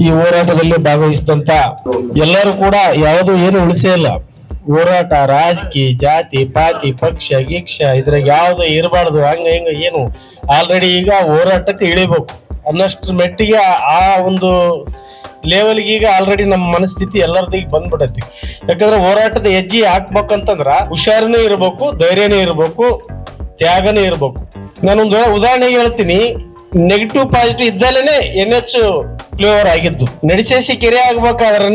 ಈ ಹೋರಾಟದಲ್ಲಿ ಭಾಗವಹಿಸಿದಂತ ಎಲ್ಲರೂ ಕೂಡ ಯಾವುದು ಏನು ಉಳಿಸೇ ಇಲ್ಲ. ಹೋರಾಟ, ರಾಜಕೀಯ, ಜಾತಿ ಪಾತಿ ಪಕ್ಷ, ಗೀಕ್ಷ, ಇದ್ರಾಗ ಯಾವುದು ಇರಬಾರ್ದು, ಹಂಗ, ಹಿಂಗ, ಏನು ಆಲ್ರೆಡಿ ಈಗ ಹೋರಾಟಕ್ಕೆ ಇಳಿಬೇಕು. ಅನ್ನಷ್ಟು ಮೆಟ್ಟಿಗೆ ಆ- ಒಂದು ಲೆವೆಲ್ಗೆ ಈಗ ಆಲ್ರೆಡಿ ನಮ್ಮ ಮನಸ್ಥಿತಿ ಎಲ್ಲರದ್ದು ಈಗ ಬಂದ್ಬಿಡೈತಿ ಯಾಕಂದ್ರೆ ಹೋರಾಟದ ಹೆಜ್ಜೆ ಹಾಕ್ಬೇಕಂತಂದ್ರ ಹುಷಾರನೇ ಇರಬೇಕು, ಧೈರ್ಯನೇ ಇರ್ಬೇಕು, ತ್ಯಾಗನೇ ಇರಬೇಕು. ನಾನೊಂದು ಉದಾಹರಣೆಗೆ ಹೇಳ್ತೀನಿ ನೆಗೆಟಿವ್ ಪಾಸಿಟಿವ್ ಇದ್ದಲೇನೆ ಎನ್ ಎಚ್ ಫ್ಲೇವರ್ ಆಗಿದ್ದು. ನಡಿಸೇಸಿ ಕೆರೆ ಆಗ್ಬೇಕಾದ್ರೆ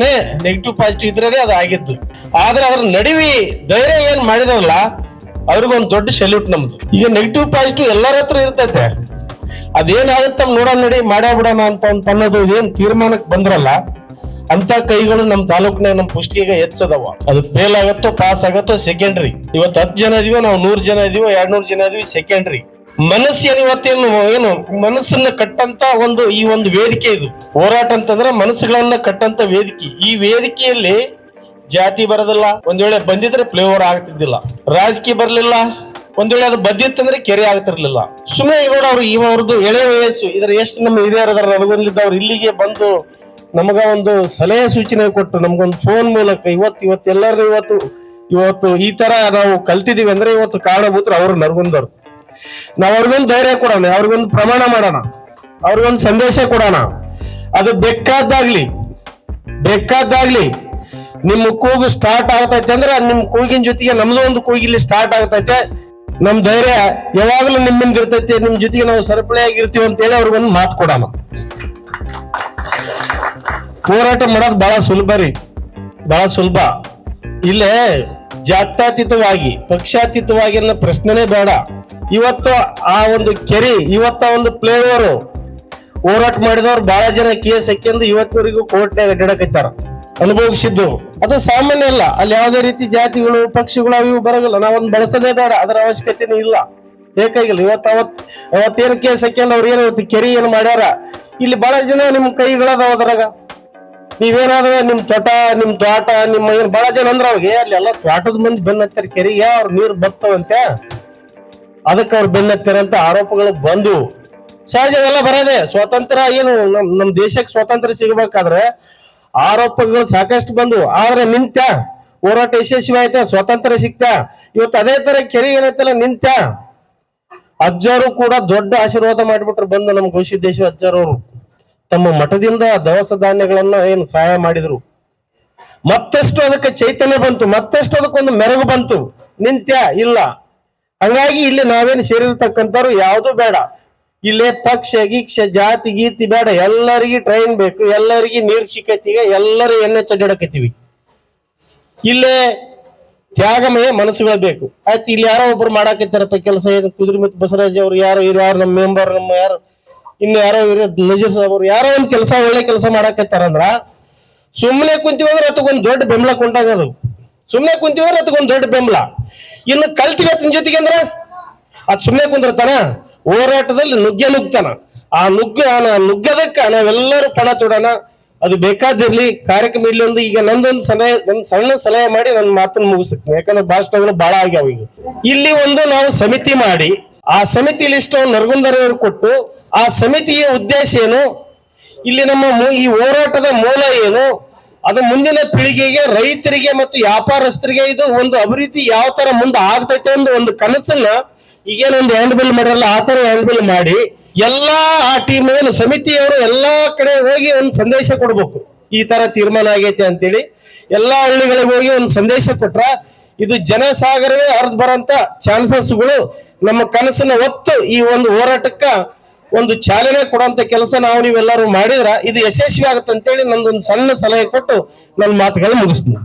ನೆಗೆಟಿವ್ ಪಾಸಿಟಿವ್ ಇದ್ರೇ ಅದು ಆಗಿದ್ದು. ಆದ್ರೆ ಅದ್ರ ನಡುವೆ ಧೈರ್ಯ ಏನ್ ಮಾಡಿದವಲ್ಲ ಅವ್ರಿಗೊಂದು ದೊಡ್ಡ ಸೆಲ್ಯೂಟ್ ನಮ್ದು. ಈಗ ನೆಗೆಟಿವ್ ಪಾಸಿಟಿವ್ ಎಲ್ಲರ ಹತ್ರ ಇರ್ತೈತೆ. ಅದೇನಾಗುತ್ತೆ ನೋಡೋಣ ನಡಿ ಮಾಡೇ ಬಿಡೋಣ ಅಂತ ಅಂತ ಅನ್ನೋದು ಏನ್ ತೀರ್ಮಾನಕ್ಕೆ ಬಂದ್ರಲ್ಲ, ಅಂತ ಕೈಗಳು ನಮ್ ತಾಲೂಕಿನ ನಮ್ ಪುಷ್ಟಿಗೆ ಹೆಚ್ಚದವ. ಅದು ಫೇಲ್ ಆಗತ್ತೋ ಪಾಸ್ ಆಗತ್ತೋ ಸೆಕೆಂಡ್ರಿ ಇವತ್ತು ಹತ್ತು ಜನ ಇದೀವೋ, ನಾವು ನೂರು ಜನ ಇದೀವೋ ಎರಡ್ ನೂರ್ ಜನ ಇದೀವಿ ಸೆಕೆಂಡ್ರಿ ಮನಸ್ಸು ಏನು ಇವತ್ತೇನು ಏನು, ಮನಸ್ಸನ್ನ ಕಟ್ಟಂತ ಒಂದು ಈ ಒಂದು ವೇದಿಕೆ ಇದು. ಹೋರಾಟ ಅಂತಂದ್ರೆ ಮನಸ್ಸುಗಳನ್ನ ಕಟ್ಟಂತ ವೇದಿಕೆ. ಈ ವೇದಿಕೆಯಲ್ಲಿ ಜಾತಿ ಬರೋದಿಲ್ಲ, ಒಂದ್ ವೇಳೆ ಬಂದಿದ್ರೆ ಫ್ಲೇವರ್ ಆಗ್ತಿದ್ದಿಲ್ಲ. ರಾಜಕೀಯ ಬರ್ಲಿಲ್ಲ, ಒಂದ್ ವೇಳೆ ಅದು ಬದ್ದಿತ್ತಂದ್ರೆ ಕೆರೆ ಆಗ್ತಿರ್ಲಿಲ್ಲ. ಸುಮ್ಮನೆ ಇವಾಗ ಅವ್ರು ಇವ ಅವ್ರದ್ದು ಎಳೆ ವಯಸ್ಸು. ಇದ್ರ ಎಷ್ಟು ನಮ್ಮ ಹಿರಿಯರದಾರ ಅವ್ರು ಇಲ್ಲಿಗೆ ಬಂದು ನಮಗ ಒಂದು ಸಲಹೆ ಸೂಚನೆ ಕೊಟ್ಟು, ನಮ್ಗೊಂದು ಫೋನ್ ಮೂಲಕ ಇವತ್ತು ಇವತ್ತು ಎಲ್ಲರೂ ಇವತ್ತು ಇವತ್ತು ಈ ತರ ನಾವು ಕಲ್ತಿದೀವಿ ಅಂದ್ರೆ ಇವತ್ತು ಕಾರಣಭೂತರು ಅವ್ರು ನರ್ಗೊಂದವ್ರು ನಾವ್ ಅವ್ರಿಗೊಂದು ಧೈರ್ಯ ಕೊಡೋಣ, ಅವ್ರಿಗೊಂದು ಪ್ರಮಾಣ ಮಾಡೋಣ, ಅವ್ರಿಗೊಂದು ಸಂದೇಶ ಕೊಡೋಣ. ಅದು ಬೇಕಾದ್ದಾಗ್ಲಿ ಬೇಕಾದ್ದಾಗ್ಲಿ ನಿಮ್ಮ ಕೂಗು ಸ್ಟಾರ್ಟ್ ಆಗ್ತೈತೆ ಅಂದ್ರೆ ನಿಮ್ ಕೂಗಿನ ಜೊತೆಗೆ ನಮ್ದು ಒಂದು ಕೂಗಿಲಿ ಸ್ಟಾರ್ಟ್ ಆಗ್ತೈತೆ. ನಮ್ ಧೈರ್ಯ ಯಾವಾಗ್ಲೂ ನಿಮ್ಮಿಂದ ಇರ್ತೈತೆ, ನಿಮ್ ಜೊತೆಗೆ ನಾವು ಸರಪಳಿಯಾಗಿರ್ತೀವಿ ಅಂತ ಹೇಳಿ ಅವ್ರಿಗೊಂದು ಮಾತು ಕೊಡೋಣ. ಹೋರಾಟ ಮಾಡೋದು ಬಹಳ ಸುಲಭ ರೀ, ಬಹಳ ಸುಲಭ. ಇಲ್ಲೇ ಜಾತ್ಯತೀತವಾಗಿ ಪಕ್ಷಾತೀತವಾಗಿ ಅನ್ನೋ ಪ್ರಶ್ನೆನೇ ಬೇಡ. ಇವತ್ತು ಆ ಒಂದು ಕೆರಿ, ಇವತ್ತ ಒಂದು ಫ್ಲೇವರ್ ಹೋರಾಟ ಮಾಡಿದವ್ರು ಬಹಳ ಜನ ಕೇಸ್ ಹಾಕ್ಯಂದು ಇವತ್ತವರೆಗೂ ಕೋರ್ಟ್ನಾಗ ಅಡ್ಡಾಡಕೈತಾರ ಅನುಭವಿಸಿದ್ದು. ಅದು ಸಾಮಾನ್ಯ ಅಲ್ಲ. ಅಲ್ಲಿ ಯಾವುದೇ ರೀತಿ ಜಾತಿಗಳು, ಪಕ್ಷಿಗಳು ಅವು ಬರಗಲ್ಲ ಬರೋದಿಲ್ಲ. ನಾವೊಂದು ಬಳಸದೇ ಬೇಡ. ಅದರ ಅವಶ್ಯಕತೆನೂ ಇಲ್ಲ. ಬೇಕಾಗಿಲ್ಲ. ಇವತ್ತು ಅವತ್ ಅವತ್ತೇನು ಕೇಸ್ ಹಾಕ್ಯಂಡು ಅವ್ರು ಏನು ಕೆರಿ ಏನು ಮಾಡ್ಯಾರ? ಇಲ್ಲಿ ಬಹಳ ಜನ ನಿಮ್ ಕೈಗಳದಾವ ಅದ್ರಾಗ. ನೀವೇನಾದ್ರ ನಿಮ್ ತೋಟ ನಿಮ್ ತೋಟ, ನಿಮ್ಮ ಏನ್ ಬಹಳ ಜನ ಅಂದ್ರ ಅವ್ರಿಗೆ ಅಲ್ಲಿ ಎಲ್ಲ ತೋಟದ ಮಂದಿ ಬೆನ್ನತ್ತಾರ ಕೆರೆಗೆ ಅವ್ರ ನೀರ್ ಬರ್ತಾವಂತೆ ಅದಕ್ಕೆ ಅವ್ರು ಬೆನ್ನತ್ತಾರ ಅಂತ ಆರೋಪಗಳು ಬಂದು ಸಹಜ ಎಲ್ಲ ಬರೋದೆ, ಸ್ವಾತಂತ್ರ್ಯ ಏನು, ನಮ್ ನಮ್ ದೇಶಕ್ಕೆ ಸ್ವಾತಂತ್ರ್ಯ ಸಿಗ್ಬೇಕಾದ್ರೆ ಆರೋಪಗಳು ಸಾಕಷ್ಟು ಬಂದು ಆದ್ರೆ ನಿಂತ ಹೋರಾಟ ಯಶಸ್ವಿ ಆಯ್ತ, ಸ್ವಾತಂತ್ರ್ಯ ಸಿಕ್ತ? ಇವತ್ತು ಅದೇ ತರ ಕೆರೆ ಏನೈತಲ್ಲ ನಿಂತ ಅಜ್ಜರು ಕೂಡ ದೊಡ್ಡ ಆಶೀರ್ವಾದ ಮಾಡಿಬಿಟ್ರು ಬಂದು ನಮ್ ಗವಿಸಿದ್ದೇಶ ಅಜ್ಜರವರು. ತಮ್ಮ ಮಠದಿಂದ ದವಸ ಧಾನ್ಯಗಳನ್ನ ಏನು ಸಹಾಯ ಮಾಡಿದ್ರು. ಮತ್ತಷ್ಟು ಅದಕ್ಕೆ ಚೈತನ್ಯ ಬಂತು, ಮತ್ತಷ್ಟು ಅದಕ್ಕೊಂದು ಮೆರಗು ಬಂತು. ನಿಂತ್ಯ? ಇಲ್ಲ. ಹಂಗಾಗಿ ಇಲ್ಲಿ ನಾವೇನು ಸೇರಿರ್ತಕ್ಕಂಥವ್ರು ಯಾವುದು ಬೇಡ. ಇಲ್ಲೇ ಪಕ್ಷ, ಗೀಕ್ಷ, ಜಾತಿ, ಗೀತಿ ಬೇಡ. ಎಲ್ಲರಿಗೂ ಟ್ರೈನ್ ಬೇಕು, ಎಲ್ಲರಿಗೂ ನೀರ್ ಸಿಕ್ಕತ್ತಿಗೆ ಎಲ್ಲರೂ ಎಣ್ಣೆ ಚಡ್ಡಕತ್ತೀವಿ ಇಲ್ಲೇ ತ್ಯಾಗಮಯ ಮನಸ್ಸುಗಳು ಬೇಕು. ಆಯ್ತು, ಇಲ್ಲಿ ಯಾರೋ ಒಬ್ರು ಮಾಡಾಕತ್ತಾರಪ್ಪ, ಕೆಲಸ ಏನು? ಕುದುರೆ ಮತ್ತು ಬಸವರಾಜ್ ಅವ್ರು ಯಾರು? ಇವ್ರು ಯಾರು? ನಮ್ಮ ಮೆಂಬರ್, ನಮ್ಮ ಯಾರು? ಇನ್ನು ಯಾರೋ ನಜೀರ್ ಸಾಬ್ ಅವ್ರು ಯಾರೋ ಒಂದ್ ಕೆಲಸ, ಒಳ್ಳೆ ಕೆಲಸ ಮಾಡಾಕತ್ತಾರಂದ್ರ ಸುಮ್ಮನೆ ಕುಂತೀವಂದ್ರೆ ಅದಕ್ಕೊಂದ್ ದೊಡ್ಡ ಬೆಂಬಲ ಕೊಂಡಾಗ ಅದು. ಸುಮ್ಮನೆ ಕುಂತೀವಂದ್ರೆ ಅದಕ್ಕೊಂದ್ ದೊಡ್ಡ ಬೆಂಬಲ. ಇನ್ನು ಕಲ್ತಿವಿ ಅತನ ಜೊತೆಗೆ ಅಂದ್ರ ಅದ್ ಸುಮ್ಮನೆ ಕುಂದಿರ್ತಾನ, ಹೋರಾಟದಲ್ಲಿ ನುಗ್ಗೆ ನುಗ್ತಾನ. ಆ ನುಗ್ಗ ನುಗ್ಗದಕ್ಕ ನಾವೆಲ್ಲರೂ ಪಣ ತೊಡೋಣ. ಅದು ಬೇಕಾದಿರ್ಲಿ, ಕಾರ್ಯಕ್ರಮ ಇಲ್ಲಿ ಒಂದು ಈಗ ನಂದೊಂದು ಸಲಹೆ, ಒಂದ್ ಸಣ್ಣ ಸಲಹೆ ಮಾಡಿ ನನ್ನ ಮಾತನ್ನು ಮುಗಿಸ್ತೀನಿ ಯಾಕಂದ್ರೆ ಭಾಷಣಗಳು ಬಹಳ ಆಗ್ಯಾವ ಈಗ. ಇಲ್ಲಿ ಒಂದು ನಾವು ಸಮಿತಿ ಮಾಡಿ, ಆ ಸಮಿತಿ ಲಿಸ್ಟ್ ನರಗುಂದರವರು ಕೊಟ್ಟು ಆ ಸಮಿತಿಯ ಉದ್ದೇಶ ಏನು? ಇಲ್ಲಿ ನಮ್ಮ ಈ ಹೋರಾಟದ ಮೂಲ ಏನು? ಅದು ಮುಂದಿನ ಪೀಳಿಗೆಗೆ, ರೈತರಿಗೆ ಮತ್ತು ವ್ಯಾಪಾರಸ್ಥರಿಗೆ ಇದು ಒಂದು ಅಭಿವೃದ್ಧಿ ಯಾವ ತರ ಮುಂದೆ ಆಗ್ತೈತೆ ಅಂತ ಒಂದು ಕನಸನ್ನ ಈಗೇನೊಂದು ಹ್ಯಾಂಡ್ ಬಿಲ್ ಮಾಡಿರಲ್ಲ ಆ ತರ ಹ್ಯಾಂಡ್ಬಿಲ್ ಮಾಡಿ ಎಲ್ಲಾ ಆ ಟೀಮ್ ಏನು ಸಮಿತಿಯವರು ಎಲ್ಲಾ ಕಡೆ ಹೋಗಿ ಒಂದು ಸಂದೇಶ ಕೊಡ್ಬೇಕು. ಈ ತರ ತೀರ್ಮಾನ ಆಗೈತೆ ಅಂತೇಳಿ ಎಲ್ಲಾ ಹಳ್ಳಿಗಳಿಗೆ ಹೋಗಿ ಒಂದು ಸಂದೇಶ ಕೊಟ್ರ ಇದು ಜನಸಾಗರವೇ ಹರಿದು ಬರೋಂತ ಚಾನ್ಸಸ್ಗಳು ನಮ್ಮ ಕನಸನ್ನ ಒತ್ತು ಈ ಒಂದು ಹೋರಾಟಕ್ಕ ಒಂದು ಚಾಲನೆ ಕೊಡುವಂತ ಕೆಲಸ ನಾವು ನೀವೆಲ್ಲರೂ ಮಾಡಿದ್ರ ಇದು ಯಶಸ್ವಿ ಆಗುತ್ತೆ ಅಂತೇಳಿ ನಂದೊಂದು ಸಣ್ಣ ಸಲಹೆ ಕೊಟ್ಟು ನನ್ನ ಮಾತುಗಳನ್ನು ಮುಗಿಸ್ತೀನಿ.